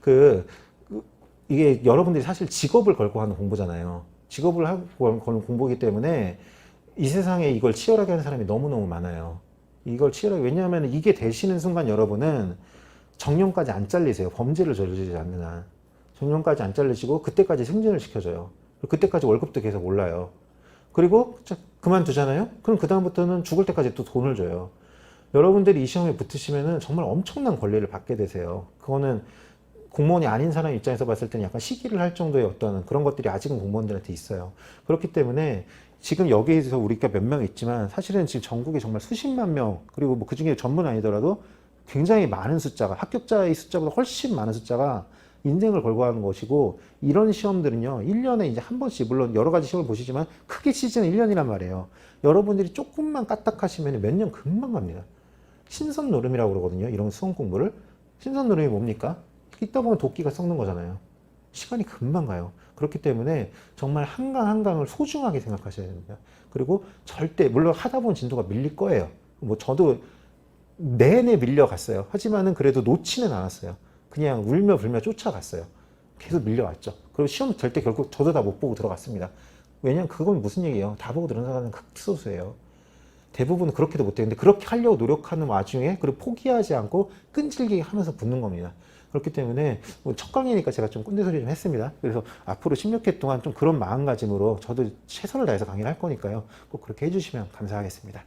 그, 그 이게 여러분들이 사실 직업을 걸고 하는 공부잖아요. 직업을 하고 거는 공부이기 때문에 이 세상에 이걸 치열하게 하는 사람이 너무너무 많아요. 이걸 치열하게 왜냐하면 이게 되시는 순간 여러분은 정년까지 안 잘리세요. 범죄를 저지르지 않는 한. 정년까지 안 잘리시고 그때까지 승진을 시켜줘요. 그때까지 월급도 계속 올라요. 그리고 자, 그만두잖아요. 그럼 그 다음부터는 죽을 때까지 또 돈을 줘요. 여러분들이 이 시험에 붙으시면은 정말 엄청난 권리를 받게 되세요. 그거는 공무원이 아닌 사람 입장에서 봤을 때는 약간 시기를 할 정도의 어떤 그런 것들이 아직은 공무원들한테 있어요. 그렇기 때문에 지금 여기에서 우리가 몇 명 있지만 사실은 지금 전국에 정말 수십만 명 그리고 뭐 그중에 전문 아니더라도 굉장히 많은 숫자가 합격자의 숫자보다 훨씬 많은 숫자가 인생을 걸고 하는 것이고 이런 시험들은요 1년에 이제 한 번씩 물론 여러 가지 시험을 보시지만 크게 시즌은 1년이란 말이에요. 여러분들이 조금만 까딱하시면 몇 년 금방 갑니다. 신선 노름이라고 그러거든요 이런 수험 공부를. 신선 노름이 뭡니까 있다 보면 도끼가 썩는 거잖아요 시간이 금방 가요 그렇기 때문에 정말 한강 한강을 소중하게 생각하셔야 됩니다 그리고 절대 물론 하다 보면 진도가 밀릴 거예요 뭐 저도 내내 밀려갔어요. 하지만은 그래도 놓지는 않았어요. 그냥 울며 불며 쫓아갔어요. 계속 밀려왔죠. 그리고 시험 될 때 결국 저도 다 못 보고 들어갔습니다. 왜냐면 그건 무슨 얘기예요? 다 보고 들은 사람은 극소수예요. 대부분 그렇게도. 근데 그렇게 하려고 노력하는 와중에 그리고 포기하지 않고 끈질기게 하면서 붙는 겁니다. 그렇기 때문에 뭐첫 강의니까 제가 좀 꼰대 소리 좀 했습니다. 그래서 앞으로 16회 동안 좀 그런 마음가짐으로 저도 최선을 다해서 강의를 할 거니까요. 꼭 그렇게 해주시면 감사하겠습니다.